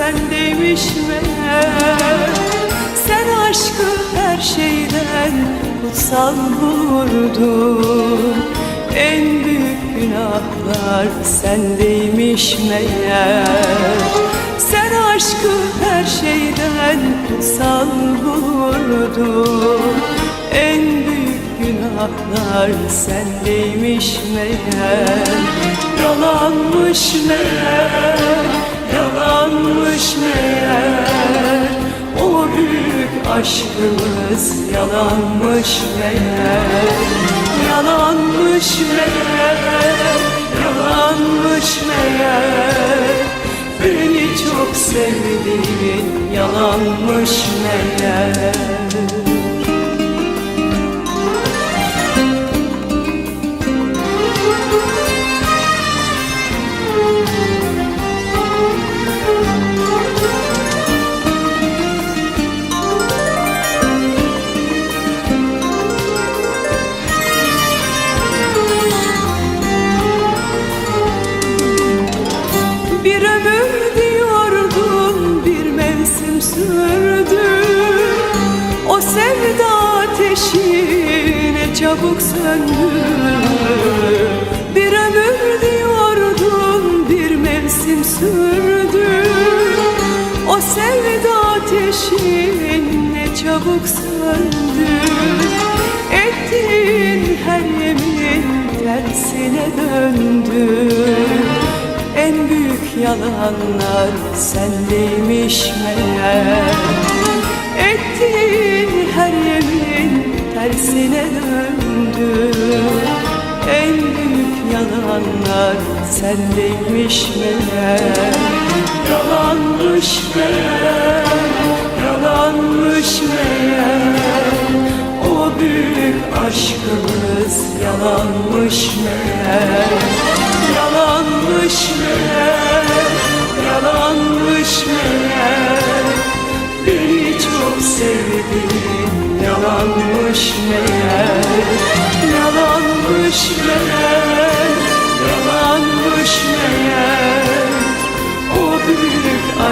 sendeymiş meğer Sen aşkı her şeyden kutsal bulurdun En büyük günahlar sendeymiş meğer. Sen aşkı her şeyden kutsal bulurdun En büyük günahlar sendeymiş meğer. Yalanmış meğer, yalanmış meğer Yalanmış meğer, yalanmış meğer. Beni çok sevdiğin yalanmış meğer diyordun bir mevsim sürdü. O sevda ateşi ne çabuk söndü. Bir ömür diyordun bir mevsim sürdü. O sevda ateşi ne çabuk söndü yalanlar sendeymiş meğer? Ettiğin her yemin tersine döndü. En büyük yalanlar sendeymiş meğer? Yalanmış meğer, yalanmış meğer. O büyük aşkımız yalanmış meğer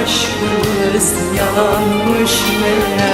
aşkımız yalanmış meğer